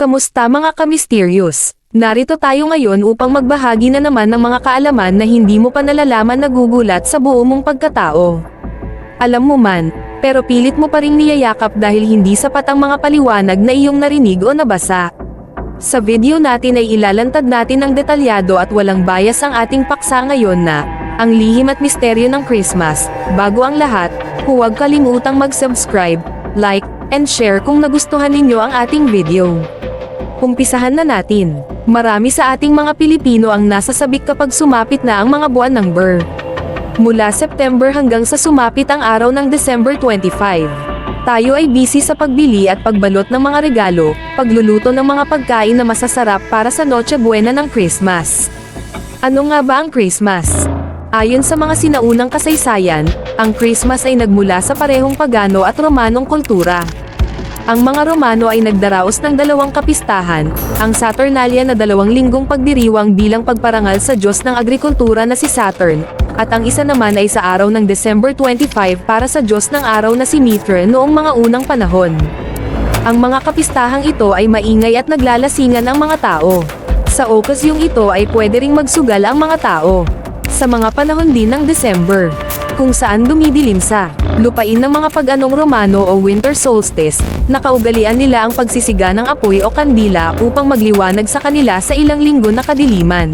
Kamusta mga ka-mysterious? Narito tayo ngayon upang magbahagi na naman ng mga kaalaman na hindi mo pa nalalaman na gugulat sa buo mong pagkatao. Alam mo man, pero pilit mo pa ring niyayakap dahil hindi sapat ang mga paliwanag na iyong narinig o nabasa. Sa video natin ay ilalantad natin ng detalyado at walang bias ang ating paksa ngayon na, ang lihim at misteryo ng Christmas. Bago ang lahat, huwag kalimutang mag-subscribe, like, and share kung nagustuhan ninyo ang ating video. Umpisahan na natin. Marami sa ating mga Pilipino ang nasasabik kapag sumapit na ang mga buwan ng Ber. Mula September hanggang sa sumapit ang araw ng December 25. Tayo ay busy sa pagbili at pagbalot ng mga regalo, pagluluto ng mga pagkain na masasarap para sa Noche Buena ng Christmas. Ano nga ba ang Christmas? Ayon sa mga sinaunang kasaysayan, ang Christmas ay nagmula sa parehong pagano at Romanong kultura. Ang mga Romano ay nagdaraos ng dalawang kapistahan, ang Saturnalia na dalawang linggong pagdiriwang bilang pagparangal sa Diyos ng Agrikultura na si Saturn, at ang isa naman ay sa araw ng December 25 para sa Diyos ng araw na si Mithra noong mga unang panahon. Ang mga kapistahang ito ay maingay at naglalasingan ang mga tao. Sa okasyong ito ay pwede ring magsugal ang mga tao. Sa mga panahon din ng December, kung saan dumidilim sa lupain ng mga pag-anong Romano o winter solstice, nakaugalian nila ang pagsisiga ng apoy o kandila upang magliwanag sa kanila sa ilang linggo na kadiliman.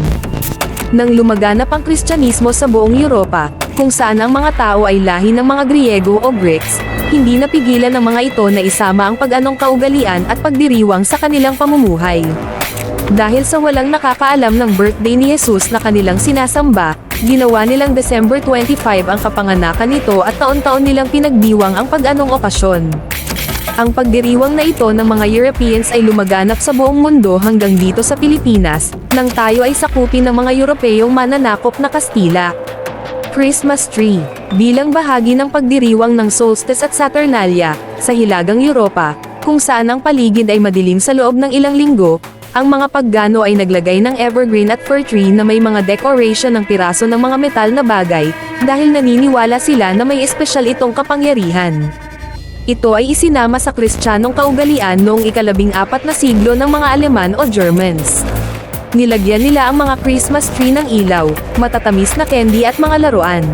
Nang lumaganap ang Kristyanismo sa buong Europa, kung saan ang mga tao ay lahi ng mga Griego o Greeks, hindi napigilan ng mga ito na isama ang pag-anong kaugalian at pagdiriwang sa kanilang pamumuhay. Dahil sa walang nakakaalam ng birthday ni Jesus na kanilang sinasamba, ginawa nilang December 25 ang kapanganakan nito at taon-taon nilang pinagdiwang ang pag-anong okasyon. Ang pagdiriwang na ito ng mga Europeans ay lumaganap sa buong mundo hanggang dito sa Pilipinas, nang tayo ay sakupin ng mga Europeyong mananakop na Kastila. Christmas Tree Bilang bahagi ng pagdiriwang ng solstice at Saturnalia, sa Hilagang Europa, kung saan ang paligid ay madilim sa loob ng ilang linggo, ang mga paggano ay naglagay ng evergreen at fir tree na may mga decoration ng piraso ng mga metal na bagay, dahil naniniwala sila na may espesyal itong kapangyarihan. Ito ay isinama sa kristyanong kaugalian noong ikalabing apat na siglo ng mga Aleman o Germans. Nilagyan nila ang mga Christmas tree ng ilaw, matatamis na candy at mga laruan.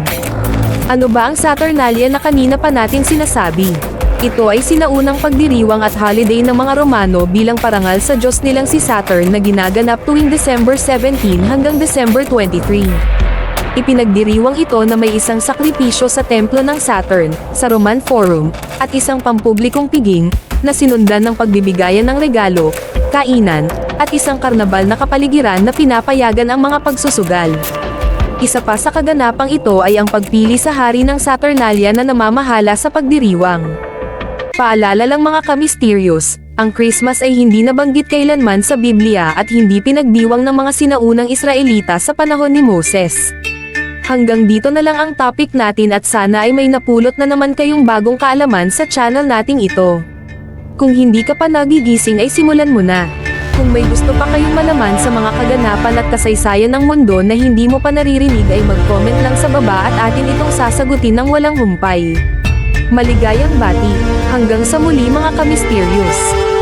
Ano ba ang Saturnalia na kanina pa natin sinasabi? Ito ay sinaunang pagdiriwang at holiday ng mga Romano bilang parangal sa Diyos nilang si Saturn na ginaganap tuwing December 17 hanggang December 23. Ipinagdiriwang ito na may isang sakripisyo sa templo ng Saturn, sa Roman Forum, at isang pampublikong piging, na sinundan ng pagbibigayan ng regalo, kainan, at isang karnabal na kapaligiran na pinapayagan ang mga pagsusugal. Isa pa sa kaganapang ito ay ang pagpili sa hari ng Saturnalia na namamahala sa pagdiriwang. Paalala lang mga ka-mysterious, ang Christmas ay hindi nabanggit kailanman sa Biblia at hindi pinagdiwang ng mga sinaunang Israelita sa panahon ni Moses. Hanggang dito na lang ang topic natin at sana ay may napulot na naman kayong bagong kaalaman sa channel nating ito. Kung hindi ka pa nagigising ay simulan mo na. Kung may gusto pa kayong malaman sa mga kaganapan at kasaysayan ng mundo na hindi mo pa naririnig ay mag-comment lang sa baba at atin itong sasagutin ng walang humpay. Maligayang bati, hanggang sa muli mga ka-mysterious.